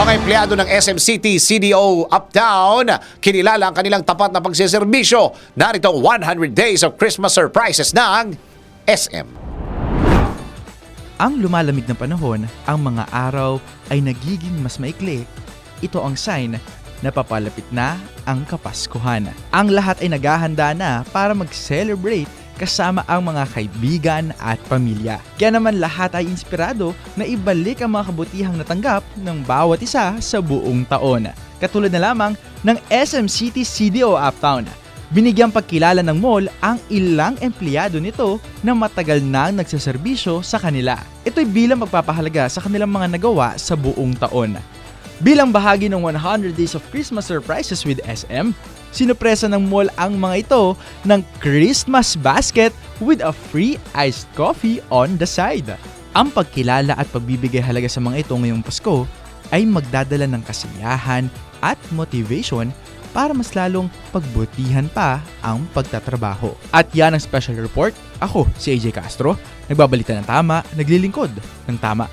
Mga empleyado ng SM City CDO Uptown, kinilala ang kanilang tapat na pagsiservisyo. Narito ang 100 Days of Christmas Surprises ng SM. Ang lumalamig na panahon, ang mga araw ay nagiging mas maikli. Ito ang sign na papalapit na ang Kapaskuhan. Ang lahat ay naghahanda na para mag-celebrate kasama ang mga kaibigan at pamilya. Kaya naman lahat ay inspirado na ibalik ang mga kabutihang natanggap ng bawat isa sa buong taon. Katulad na lamang ng SM City CDO Uptown. Binigyang pagkilala ng mall ang ilang empleyado nito na matagal nang nagsaserbisyo sa kanila. Ito'y bilang magpapahalaga sa kanilang mga nagawa sa buong taon. Bilang bahagi ng 100 Days of Christmas Surprises with SM, sinupresa ng mall ang mga ito ng Christmas basket with a free iced coffee on the side. Ang pagkilala at pagbibigay halaga sa mga ito ngayong Pasko ay magdadala ng kasiyahan at motivation para mas lalong pagbutihan pa ang pagtatrabaho. At yan ang special report. Ako, si AJ Castro, nagbabalita ng tama, naglilingkod ng tama.